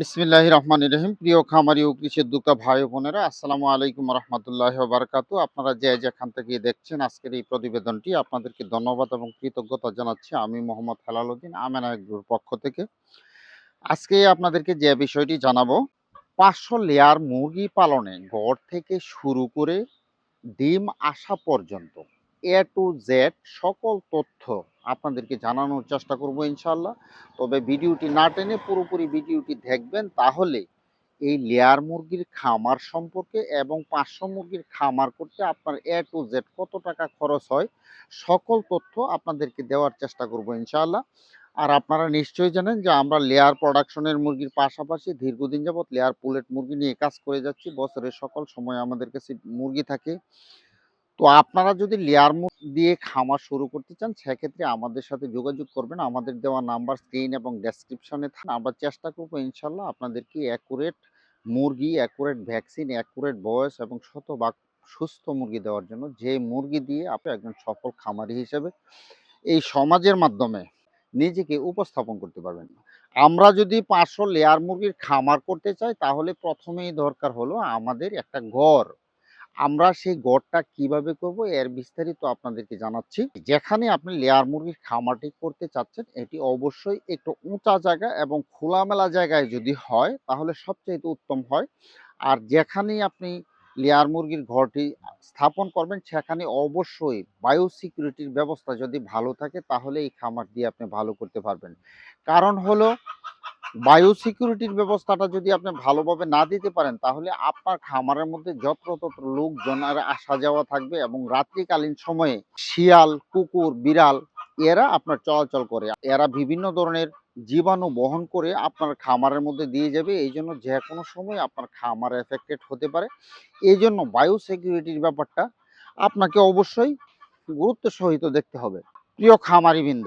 বিসমিল্লাহ রহমান রহিম। প্রিয় খামারি ও কৃষি উদ্যোক্তা ভাই বোনেরা, আসসালামু আলাইকুম রহমতুল্লাহ বারকাতু আপনারা যে যেখান থেকে দেখছেন, আজকের এই প্রতিবেদনটি আপনাদেরকে ধন্যবাদ এবং কৃতজ্ঞতা জানাচ্ছি। আমি মোহাম্মদ হেলালুদ্দিন আমেনা গ্রুর পক্ষ থেকে। আজকে আপনাদেরকে যে বিষয়টি জানাব, পাঁচশো লেয়ার মুরগি পালনে গড় থেকে শুরু করে ডিম আসা পর্যন্ত এ টু জেড সকল তথ্য আপনাদেরকে জানানোর চেষ্টা করব ইনশাল্লাহ তবে ভিডিওটি না টেনে পুরোপুরি ভিডিওটি দেখবেন, তাহলে এই লেয়ার মুরগির খামার সম্পর্কে এবং পাঁচশো মুরগির খামার করতে আপনার এ টু জেড কত টাকা খরচ হয়, সকল তথ্য আপনাদেরকে দেওয়ার চেষ্টা করব ইনশাআল্লাহ। আর আপনারা নিশ্চয়ই জানেন যে আমরা লেয়ার প্রোডাকশনের মুরগির পাশাপাশি দীর্ঘদিন যাবত লেয়ার পুলেট মুরগি নিয়ে কাজ করে যাচ্ছি। বছরের সকল সময় আমাদের কাছে মুরগি থাকে। তো আপনারা যদি লেয়ার মুরগি দিয়ে খামার শুরু করতে চান, সেক্ষেত্রে আমাদের সাথে যোগাযোগ করবেন। আমাদের দেওয়া নাম্বার স্ক্রিন এবং ডেসক্রিপশনে আমরা চেষ্টা করব ইনশাল্লাহ আপনাদেরকে অ্যাকুরেট মুরগি অ্যাকুরেট ভ্যাকসিন অ্যাকুরেট বয়স এবং শত শতভাগ সুস্থ মুরগি দেওয়ার জন্য যে মুরগি দিয়ে আপনি একজন সফল খামারি হিসেবে এই সমাজের মাধ্যমে নিজেকে উপস্থাপন করতে পারবেন। আমরা যদি পাঁচশো লেয়ার মুরগির খামার করতে চাই, তাহলে প্রথমেই দরকার হলো আমাদের একটা ঘর। আমরা সেই গড়টা কীভাবে করব, এর বিস্তারিত আপনাদেরকে জানাচ্ছি। যেখানে আপনি লেয়ার মুরগির খামারটি করতে চাচ্ছেন, এটি অবশ্যই একটু উঁচা জায়গা এবং খোলামেলা জায়গায় যদি হয়, তাহলে সবচেয়ে উত্তম হয়। আর যেখানেই আপনি লেয়ার মুরগির ঘরটি স্থাপন করবেন, সেখানে অবশ্যই বায়ো সিকিউরিটির ব্যবস্থা যদি ভালো থাকে, তাহলে এই খামার দিয়ে আপনি ভালো করতে পারবেন। কারণ হলো বায়ো সিকিউরিটির ব্যবস্থাটা যদি আপনি ভালোভাবে না দিতে পারেন, তাহলে আপনার খামারের মধ্যে যত্রতত্র লোকজন আর আসা যাওয়া থাকবে এবং রাত্রিকালীন সময়ে শিয়াল, কুকুর, বিড়াল এরা আপনার চলাচল করে। এরা বিভিন্ন ধরনের জীবাণু বহন করে আপনার খামারের মধ্যে দিয়ে যাবে। এই জন্য যে কোনো সময় আপনার খামার এফেক্টেড হতে পারে। এই জন্য বায়ো সিকিউরিটির ব্যাপারটা আপনাকে অবশ্যই গুরুত্ব সহিত দেখতে হবে। প্রিয় খামারিবৃন্দ,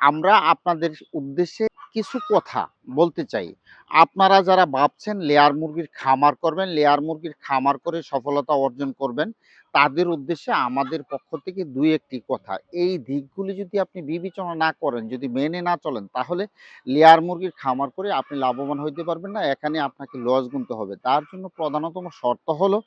আমরা আপনাদের উদ্দেশ্যে কিছু কথা বলতে চাই। আপনারা যারা ভাবছেন লেয়ার মুরগির খামার করবেন লেয়ার মুরগির খামার করে সফলতা অর্জন করবেন, তাদের উদ্দেশ্যে আমাদের পক্ষ থেকে দুই একটি কথা। এই দিকগুলি যদি আপনি বিবেচনা না করেন, যদি মেনে না চলেন, তাহলে লেয়ার মুরগির খামার করে আপনি লাভবান হইতে পারবেন না, এখানে আপনাকে লস গুনতে হবে। তার জন্য প্রধানতম শর্ত হলো,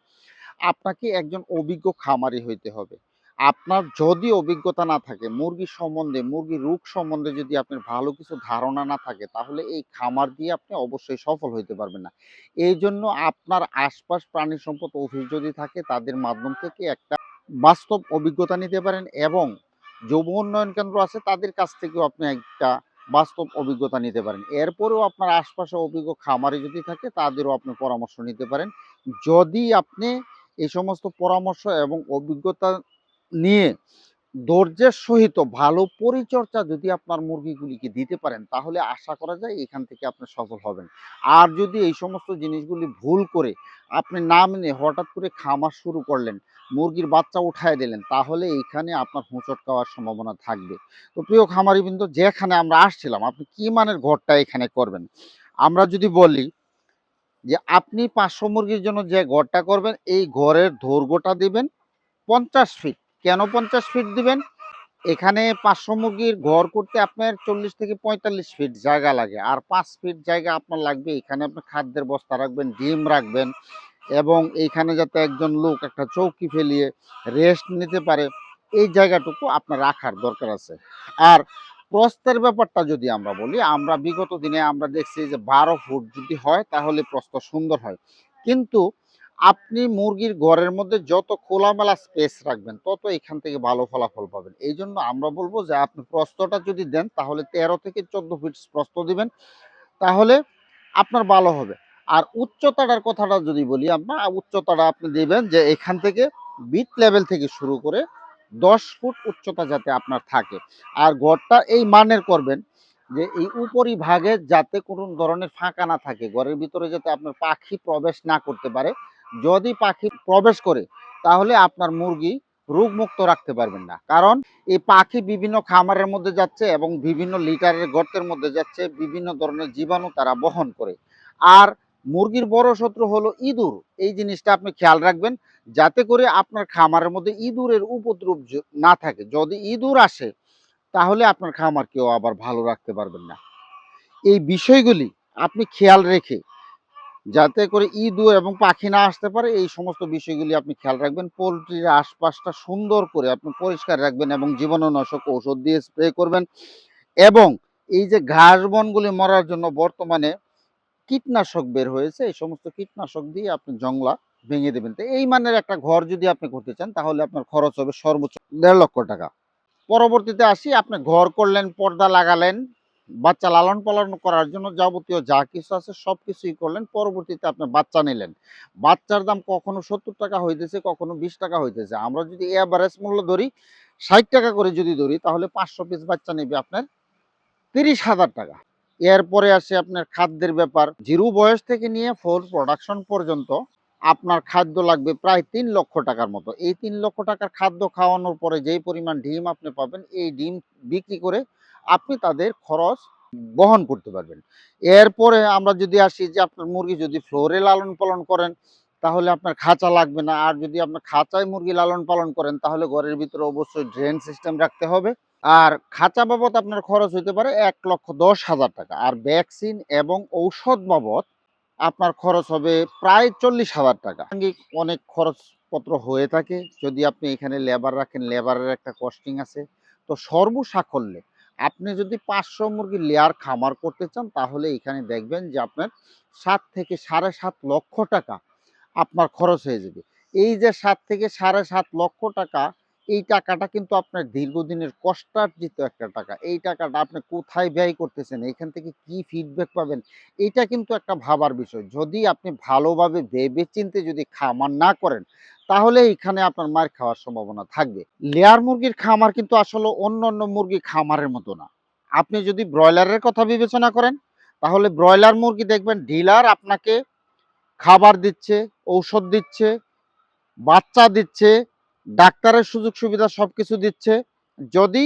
আপনাকে একজন অভিজ্ঞ খামারি হইতে হবে। আপনার যদি অভিজ্ঞতা না থাকে, মুরগি সম্বন্ধে মুরগির রোগ সম্বন্ধে যদি আপনার ভালো কিছু ধারণা না থাকে, তাহলে এই খামার দিয়ে আপনি অবশ্যই সফল হইতে পারবেন না। এই জন্য আপনার আশপাশ প্রাণী সম্পদ অফিস যদি থাকে, তাদের মাধ্যম থেকে একটা বাস্তব অভিজ্ঞতা নিতে পারেন এবং যুব উন্নয়ন কেন্দ্র আছে, তাদের কাছ থেকেও আপনি একটা বাস্তব অভিজ্ঞতা নিতে পারেন। এরপরেও আপনার আশপাশে অভিজ্ঞ খামারি যদি থাকে, তাদেরও আপনি পরামর্শ নিতে পারেন। যদি আপনি এই সমস্ত পরামর্শ এবং অভিজ্ঞতা নিয়ে ধৈর্যের সহিত ভালো পরিচর্যা যদি আপনার মুরগিগুলিকে দিতে পারেন, তাহলে আশা করা যায় এখান থেকে আপনি সফল হবেন। আর যদি এই সমস্ত জিনিসগুলি ভুল করে আপনি না মেনে হঠাৎ করে খামার শুরু করলেন, মুরগির বাচ্চা উঠায় দিলেন, তাহলে এইখানে আপনার হোঁচট খাওয়ার সম্ভাবনা থাকবে। তো প্রিয় খামারিবৃন্দ, যেখানে আমরা আসছিলাম, আপনি কি মানের ঘরটা এখানে করবেন? আমরা যদি বলি যে আপনি পাঁচশো মুরগির জন্য যে ঘরটা করবেন, এই ঘরের দৈর্ঘ্যটা দিবেন পঞ্চাশ ফিট কেন পঞ্চাশ ফিট দিবেন? এখানে পাঁচশো মুরগির ঘর করতে আপনার চল্লিশ থেকে পঁয়তাল্লিশ ফিট জায়গা লাগে। আর পাঁচ ফিট জায়গা আপনার লাগবে, এখানে আপনি খাদ্যের বস্তা রাখবেন, ডিম রাখবেন এবং এইখানে যাতে একজন লোক একটা চৌকি ফেলিয়ে রেস্ট নিতে পারে, এই জায়গাটুকু আপনার রাখার দরকার আছে। আর প্রস্তের ব্যাপারটা যদি আমরা বলি, আমরা বিগত দিনে আমরা দেখছি যে বারো ফুট যদি হয়, তাহলে প্রস্ত সুন্দর হয়। কিন্তু আপনি মুরগির ঘরের মধ্যে যত খোলামেলা স্পেস রাখবেন, তত এখান থেকে ভালো ফলাফল পাবেন। এই জন্য আমরা বলব যে, আপনি প্রস্তটা যদি দেন, তাহলে তেরো থেকে চোদ্দ ফিট প্রস্ত দিবেন, তাহলে আপনার ভালো হবে। আর উচ্চতাটার কথাটা যদি বলি আমরা, উচ্চতাটা আপনি দিবেন যে, এখান থেকে বিট লেভেল থেকে শুরু করে দশ ফুট উচ্চতা যাতে আপনার থাকে। আর ঘরটা এই মানের করবেন যে, এই উপরি ভাগে যাতে কোনো ধরনের ফাঁকা না থাকে, ঘরের ভিতরে যাতে আপনার পাখি প্রবেশ না করতে পারে যদি পাখি প্রবেশ করে, তাহলে আপনার মুরগি রোগমুক্ত রাখতে পারবেন না। কারণ এই পাখি বিভিন্ন খামারের মধ্যে যাচ্ছে এবং বিভিন্ন লিটারের গর্তের মধ্যে যাচ্ছে, বিভিন্ন ধরনের জীবাণু তারা বহন করে। আর মুরগির বড় শত্রু হলো ইঁদুর। এই জিনিসটা আপনি খেয়াল রাখবেন, যাতে করে আপনার খামারের মধ্যে ইঁদুরের উপদ্রব না থাকে। যদি ইঁদুর আসে, তাহলে আপনার খামার কেউ আবার ভালো রাখতে পারবেন না। এই বিষয়গুলি আপনি খেয়াল রেখে যাতে করে ইঁদুর এবং পাখি না আসতে পারে, এই সমস্ত বিষয়গুলি আপনি খেয়াল রাখবেন। পোলট্রির আশপাশটা সুন্দর করে আপনি পরিষ্কার রাখবেন এবং জীবাণুনাশক ঔষধ দিয়ে স্প্রে করবেন এবং এই যে ঘাস বনগুলি মরার জন্য বর্তমানে কীটনাশক বের হয়েছে, এই সমস্ত কীটনাশক দিয়ে আপনি জংলা ভেঙে দেবেন। তো এই মানের একটা ঘর যদি আপনি করতে চান, তাহলে আপনার খরচ হবে সর্বোচ্চ দেড় লক্ষ টাকা। পরবর্তীতে আসি, আপনি ঘর করলেন, পর্দা লাগালেন বাচ্চা লালন পালন করার জন্য যাবতীয় যা কিছু আছে সব কিছুই করলেন। পরবর্তীতে আপনি বাচ্চা নিলেন। বাচ্চার দাম কখনো সত্তর টাকা হইতেছে, কখনো বিশ টাকা হইতেছে। আমরা যদি এভারেজ মূল্য ধরি, ষাট টাকা করে যদি ধরি, তাহলে পাঁচশো পিস বাচ্চা নেবে আপনার তিরিশ হাজার টাকা। এরপরে আসে আপনার খাদ্যের ব্যাপার। জিরো বয়স থেকে নিয়ে ফোর প্রোডাকশন পর্যন্ত আপনার খাদ্য লাগবে প্রায় তিন লক্ষ টাকার মতো। এই তিন লক্ষ টাকার খাদ্য খাওয়ানোর পরে যেই পরিমাণ ডিম আপনি পাবেন, এই ডিম বিক্রি করে আপনি তাদের খরচ বহন করতে পারবেন। এরপরে আমরা যদি আসি যে আপনার মুরগি যদি ফ্লোরে লালন পালন করেন, তাহলে আপনার খাঁচা লাগবে না। আর যদি আপনার খাঁচায় মুরগি লালন পালন করেন, তাহলে ঘরের ভিতরে অবশ্যই ড্রেন সিস্টেম রাখতে হবে। আর খাঁচা বাবদ আপনার খরচ হইতে পারে এক লক্ষ দশ হাজার টাকা। আর ভ্যাকসিন এবং ঔষধ বাবদ আপনার খরচ হবে প্রায় চল্লিশ হাজার টাকা। অনেক খরচপত্র হয়ে থাকে। যদি আপনি এখানে লেবার রাখেন, লেবারের একটা কস্টিং আছে। তো সর্বসাকল্যে আপনি যদি পাঁচশো মুরগি লেয়ার খামার করতে চান, তাহলে এখানে দেখবেন যে আপনার সাত থেকে সাড়ে সাত লক্ষ টাকা আপনার খরচ হয়ে যাবে। এই যে সাত থেকে সাড়ে সাত লক্ষ টাকা, এই টাকাটা কিন্তু আপনার দীর্ঘদিনের কষ্টার্জিত একটা টাকা। এই টাকাটা আপনি কোথায় ব্যয় করতেছেন, এখান থেকে কি ফিডব্যাক পাবেন, এটা কিন্তু একটা ভাবার বিষয়। যদি আপনি ভালোভাবে ভেবে চিনতে যদি খামার না করেন তাহলে এখানে আপনার মার খাওয়ার সম্ভাবনা থাকবে। লেয়ার মুরগির খামার কিন্তু আসলে অন্য অন্য মুরগি খামারের মতো না। আপনি যদি ব্রয়লারের কথা বিবেচনা করেন, তাহলে ব্রয়লার মুরগি দেখবেন ডিলার আপনাকে খাবার দিচ্ছে, ঔষধ দিচ্ছে, বাচ্চা দিচ্ছে, ডাক্তারের সুযোগ সুবিধা সবকিছু দিচ্ছে। যদি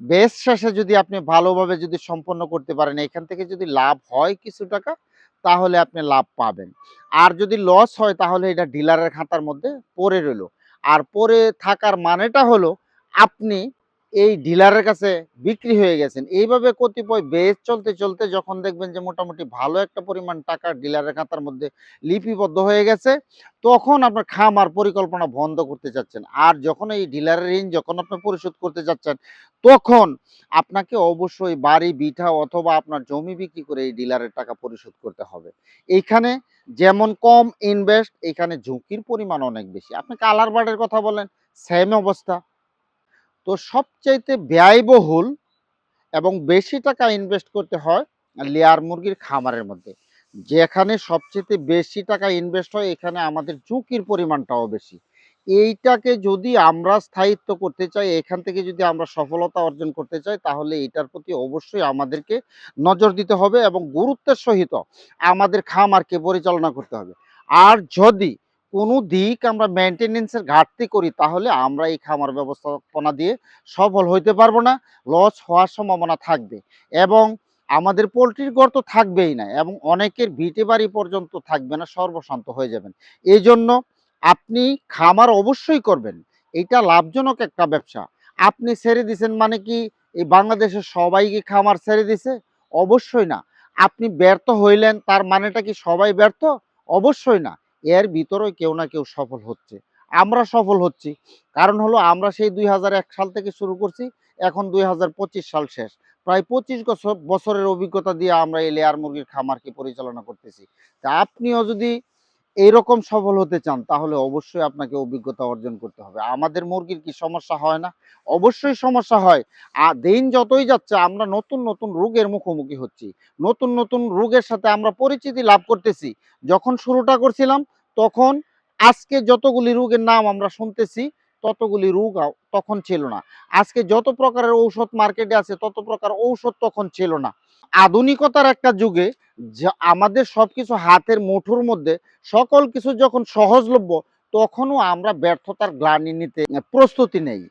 বেশ শেষে যদি আপনি ভালোভাবে যদি সম্পন্ন করতে পারেন, এখান থেকে যদি লাভ হয় কিছু টাকা তাহলে আপনি লাভ পাবেন। আর যদি লস হয়, তাহলে এটা ডিলারের খাতার মধ্যে পড়ে রইল। আর পড়ে থাকার মানেটা হলো, আপনি এই ডিলারের কাছে বিক্রি হয়ে গেছেন। এইভাবে কতিপয় বেশ চলতে চলতে যখন দেখবেন যে মোটামুটি ভালো একটা পরিমাণ টাকা ডিলারের খাতার মধ্যে লিপিবদ্ধ হয়ে গেছে, তখন আপনার খামার পরিকল্পনা বন্ধ করতে চাচ্ছেন। আর যখন এই ডিলারের ঋণ যখন আপনি পরিশোধ করতে যাচ্ছেন তখন আপনাকে অবশ্যই বাড়ি, বিঠা অথবা আপনার জমি বিক্রি করে এই ডিলারের টাকা পরিশোধ করতে হবে। এইখানে যেমন কম ইনভেস্ট এখানে ঝুঁকির পরিমাণ অনেক বেশি। আপনি কালার বার্ডের কথা বলেন সেম অবস্থা। তো সবচাইতে ব্যয়বহুল এবং বেশি টাকা ইনভেস্ট করতে হয় লেয়ার মুরগির খামারের মধ্যে। যেখানে সবচেয়ে বেশি টাকা ইনভেস্ট হয়, এখানে আমাদের ঝুঁকির পরিমাণটাও বেশি। এইটাকে যদি আমরা স্থায়িত্ব করতে চাই, এখান থেকে যদি আমরা সফলতা অর্জন করতে চাই, তাহলে এটার প্রতি অবশ্যই আমাদেরকে নজর দিতে হবে এবং গুরুত্বের সহিত আমাদের খামারকে পরিচালনা করতে হবে। আর যদি কোনো দিক আমরা মেনটেনেন্সের ঘাটতি করি, তাহলে আমরা এই খামার ব্যবস্থাপনা দিয়ে সফল হইতে পারব না লস হওয়ার সম্ভাবনা থাকবে। এবং আমাদের পোলট্রির ঘর তো থাকবেই না, এবং অনেকের ভিটে বাড়ি পর্যন্ত থাকবে না, সর্বশান্ত হয়ে যাবেন। এই জন্য আপনি খামার অবশ্যই করবেন, এটা লাভজনক একটা ব্যবসা। আপনি ছেড়ে দিছেন মানে কি, এই বাংলাদেশের সবাই কি খামার ছেড়ে দিছে? অবশ্যই না। আপনি ব্যর্থ হইলেন, তার মানেটা কি সবাই ব্যর্থ? অবশ্যই না। এর ভিতরে কেউ না কেউ সফল হচ্ছে। আমরা সফল হচ্ছি। কারণ হলো আমরা সেই দুই হাজার এক সাল থেকে শুরু করছি, এখন দুই হাজার পঁচিশ সাল শেষ। প্রায় পঁচিশ বছর, বছরের অভিজ্ঞতা দিয়ে আমরা এই লেয়ার মুরগির খামারকে পরিচালনা করতেছি। তা আপনিও যদি এইরকম সফল হতে চান, তাহলে অবশ্যই আপনাকে অভিজ্ঞতা অর্জন করতে হবে। আমাদের মুরগির কি সমস্যা হয় না? অবশ্যই সমস্যা হয়। আর দিন যতই যাচ্ছে, আমরা নতুন নতুন রোগের মুখোমুখি হচ্ছি। নতুন নতুন রোগের সাথে আমরা পরিচিতি লাভ করতেছি। যখন শুরুটা করছিলাম, তখন আজকে যতগুলি রোগের নাম আমরা শুনতেছি, ততগুলি রোগ তখন ছিল না। আজকে যত প্রকারের ঔষধ মার্কেটে আছে, তত প্রকার ঔষধ তখন ছিল না। আধুনিকতার একটা যুগে যা- আমাদের সবকিছু হাতের মুঠোর মধ্যে, সকল কিছু যখন সহজলভ্য, তখনও আমরা ব্যর্থতার গ্লানি নিতে প্রস্তুতি নেই।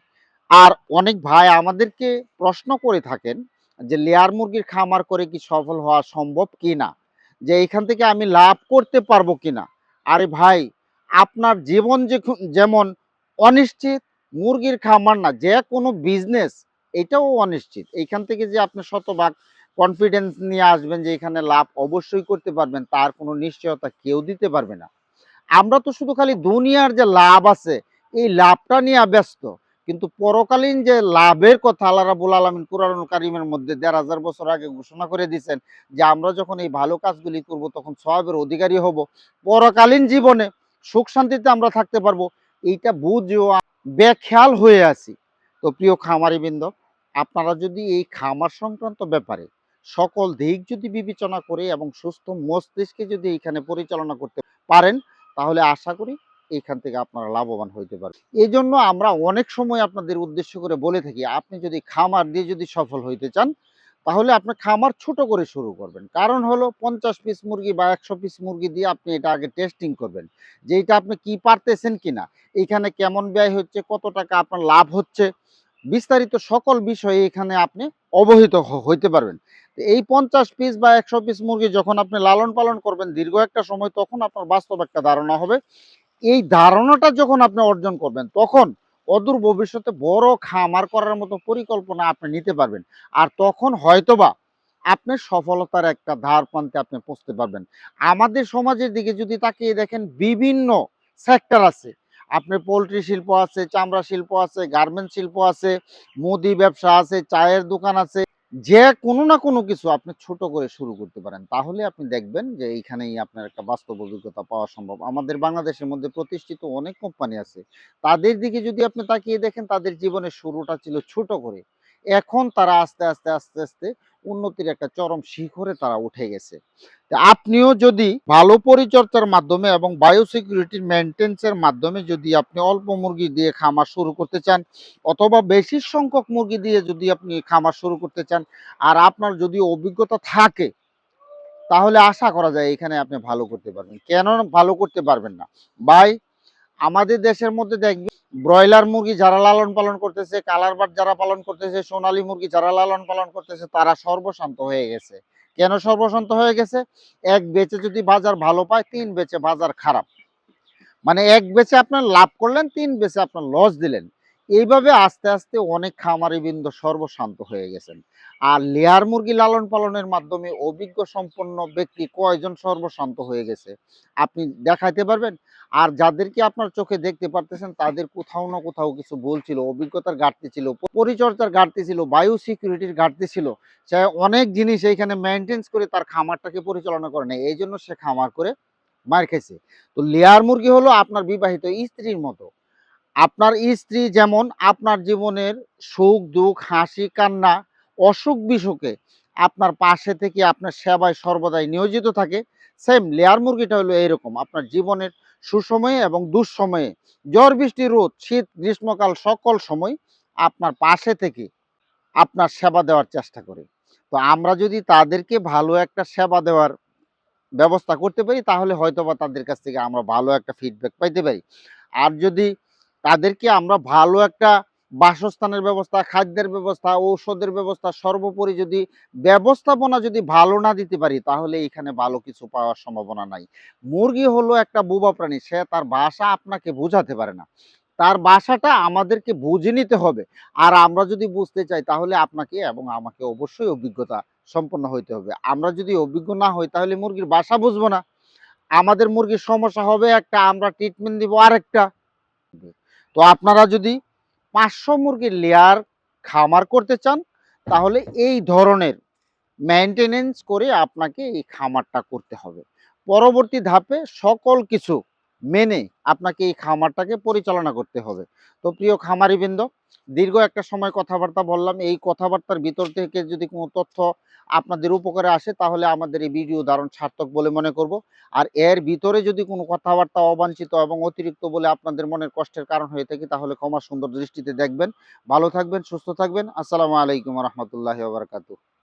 আর অনেক ভাই আমাদেরকে প্রশ্ন করে থাকেন যে, লেয়ার মুরগির খামার করে কি সফল হওয়া সম্ভব কি না? যে এখান থেকে আমি লাভ করতে পারব কিনা আরে ভাই, আপনার জীবন যে যেমন অনিশ্চিত, মুরগির খামার না, যে কোনো বিজনেস এটাও অনিশ্চিত। এইখান থেকে যে আপনি শতভাগ কনফিডেন্স নিয়ে আসবেন যে এখানে লাভ অবশ্যই করতে পারবেন, তার কোনো নিশ্চয়তা কেউ দিতে পারবে না। আমরা তো শুধু খালি দুনিয়ার যে লাভ আছে, এই লাভটা নিয়ে ব্যস্ত। কিন্তু পরকালীন যে লাভের কথা আল্লাহ রাবুল আলমিন কুরআনুল কারিমের মধ্যে দেড় হাজার বছর আগে ঘোষণা করে দিয়েছেন যে আমরা যখন এই ভালো কাজগুলি করব, তখন সবের অধিকারী হব। পরকালীন জীবনে সুখ শান্তিতে আমরা থাকতে পারব, এইটা বুঝেও বেখেয়াল হয়ে আছি। তো প্রিয় খামারিবৃন্দ, আপনারা যদি এই খামার সংক্রান্ত ব্যাপারে সকল দিক যদি বিবেচনা করে এবং সুস্থ মস্তিষ্কে যদি এখানে পরিচালনা করতে পারেন, তাহলে আশা করি এইখান থেকে আপনারা লাভবান হইতে পারবেন। এই জন্য আমরা অনেক সময় আপনাদের উদ্দেশ্য করে বলে থাকি, আপনি যদি খামার দিয়ে যদি সফল হইতে চান, তাহলে আপনি খামার ছোট করে শুরু করবেন। কারণ হলো পঞ্চাশ পিস মুরগি বা একশো পিস মুরগি দিয়ে আপনি এটা আগে টেস্টিং করবেন, যে এটা আপনি কি পারতেছেন কিনা এইখানে কেমন ব্যয় হচ্ছে, কত টাকা আপনার লাভ হচ্ছে, বিস্তারিত সকল বিষয়ে এখানে আপনি অবহিত হইতে পারবেন। এই পঞ্চাশ পিস বা একশো পিস মুরগি যখন আপনি লালন পালন করবেন দীর্ঘ একটা সময়, তখন আপনার বাস্তব একটা ধারণা হবে। এই ধারণাটা যখন আপনি অর্জন করবেন, তখন অদূর ভবিষ্যতে বড় খামার করার মতো পরিকল্পনা আপনি নিতে পারবেন। আর তখন হয়তোবা আপনি সফলতার একটা ধার প্রান্তে আপনি পৌঁছতে পারবেন। আমাদের সমাজের দিকে যদি তাকিয়ে দেখেন, বিভিন্ন সেক্টর আছে। আপনার পোলট্রি শিল্প আছে, চামড়া শিল্প আছে গার্মেন্ট শিল্প আছে, মুদি ব্যবসা আছে, চায়ের দোকান আছে। যে কোনো না কোনো কিছু আপনি ছোট করে শুরু করতে পারেন। তাহলে আপনি দেখবেন যে এইখানেই আপনার একটা বাস্তব অভিজ্ঞতা পাওয়া সম্ভব। আমাদের বাংলাদেশের মধ্যে প্রতিষ্ঠিত অনেক কোম্পানি আছে। তাদের দিকে যদি আপনি তাকিয়ে দেখেন, তাদের জীবনের শুরুটা ছিল ছোট করে। এখন তারা আস্তে আস্তে আস্তে আস্তে উন্নতির একটা চরম শিখরে তারা উঠে গেছে। আপনিও যদি ভালো পরিচর্যার মাধ্যমে এবং বায়োসিকিউরিটির মেনটেন্সের মাধ্যমে যদি আপনি অল্প মুরগি দিয়ে খামার শুরু করতে চান অথবা বেশি সংখ্যক মুরগি দিয়ে যদি আপনি খামার শুরু করতে চান আর আপনার যদি অভিজ্ঞতা থাকে, তাহলে আশা করা যায় এখানে আপনি ভালো করতে পারবেন। কেন ভালো করতে পারবেন না? ভাই আমাদের দেশের মধ্যে দেখবে ব্রয়লার মুরগি যারা লালন পালন করতেছে, কালার বাট যারা পালন করতেছে, সোনালী মুরগি যারা লালন পালন করতেছে, তারা সর্বশান্ত হয়ে গেছে। কেন সর্বশান্ত হয়ে গেছে? এক বেচে যদি বাজার ভালো পায়, তিন বেচে বাজার খারাপ। মানে এক বেচে আপনার লাভ করলেন, তিন বেচে আপনার লস দিলেন। এইভাবে আস্তে আস্তে অনেক খামারি বৃন্দ সর্বশান্ত হয়ে গেছেন। আর লেয়ার মুরগি লালন পালনের মাধ্যমে অভিজ্ঞ সম্পন্ন ব্যক্তি কয়জন সর্বশান্ত হয়ে গেছে, আপনি দেখাইতে পারবেন? আর যাদেরকে আপনার চোখে দেখতে পারতেছেন, তাদের কোথাও না কোথাও কিছু ভুল ছিল, অভিজ্ঞতার ঘাটতি ছিল, পরিচর্যার ঘাটতি ছিল, বায়ু সিকিউরিটির ঘাটতি ছিল, সে অনেক জিনিস এইখানে মেনটেন্স করে তার খামারটাকে পরিচালনা করে নেয় এই জন্য সে খামার করে মার খেয়েছে। তো লেয়ার মুরগি হলো আপনার বিবাহিত স্ত্রীর মতো। আপনার স্ত্রী যেমন আপনার জীবনের সুখ, দুঃখ, হাসি, কান্না, অসুখ বিসুখে আপনার পাশে থেকে আপনার সেবায় সর্বদাই নিয়োজিত থাকে সেম লেয়ার মুরগিটা হলো এইরকম। আপনার জীবনের সুসময়ে এবং দুঃসময়ে ঝড় বৃষ্টি, রোদ, শীত, গ্রীষ্মকাল সকল সময় আপনার পাশে থেকে আপনার সেবা দেওয়ার চেষ্টা করে। তো আমরা যদি তাদেরকে ভালো একটা সেবা দেওয়ার ব্যবস্থা করতে পারি, তাহলে হয়তোবা তাদের কাছ থেকে আমরা ভালো একটা ফিডব্যাক পাইতে পারি। আর যদি তাদেরকে আমরা ভালো একটা বাসস্থানের ব্যবস্থা, খাদ্যের ব্যবস্থা, ঔষধের ব্যবস্থা সর্বোপরি যদি ব্যবস্থাপনা যদি ভালো না দিতে পারি, তাহলে এখানে ভালো কিছু পাওয়ার সম্ভাবনা নাই। মুরগি হলো একটা বোবা প্রাণী, সে তার ভাষা আপনাকে বোঝাতে পারে না। তার বাসাটা আমাদেরকে বুঝে নিতে হবে। আর আমরা যদি বুঝতে চাই, তাহলে আপনাকে এবং আমাকে অবশ্যই অভিজ্ঞতা সম্পন্ন হইতে হবে। আমরা যদি অভিজ্ঞ না হই, তাহলে মুরগির বাসা বুঝব না। আমাদের মুরগির সমস্যা হবে একটা, আমরা ট্রিটমেন্ট দিব আরেকটা। তো আপনারা যদি পাঁচশো মুরগির লেয়ার খামার করতে চান, তাহলে এই ধরনের মেনটেনেন্স করে আপনাকে এই খামারটা করতে হবে। পরবর্তী ধাপে সকল কিছু মেনে আপনাকে এই খামারটাকে পরিচালনা করতে হবে। তো প্রিয় খামারিবৃন্দ, দীর্ঘ একটা সময় কথাবার্তা বললাম, এই কথাবার্তার ভিতর থেকে যদি কোনো তথ্য আপনাদের উপকারে আসে, তাহলে আমাদের এই ভিডিও দারুণ সার্থক বলে মনে করব। আর এর ভিতরে যদি কোনো কথাবার্তা অবাঞ্ছিত এবং অতিরিক্ত বলে আপনাদের মনের কষ্টের কারণ হয়ে থাকে, তাহলে ক্ষমা সুন্দর দৃষ্টিতে দেখবেন। ভালো থাকবেন, সুস্থ থাকবেন। আসসালামু আলাইকুম রহমতুল্লাহ বারকাতু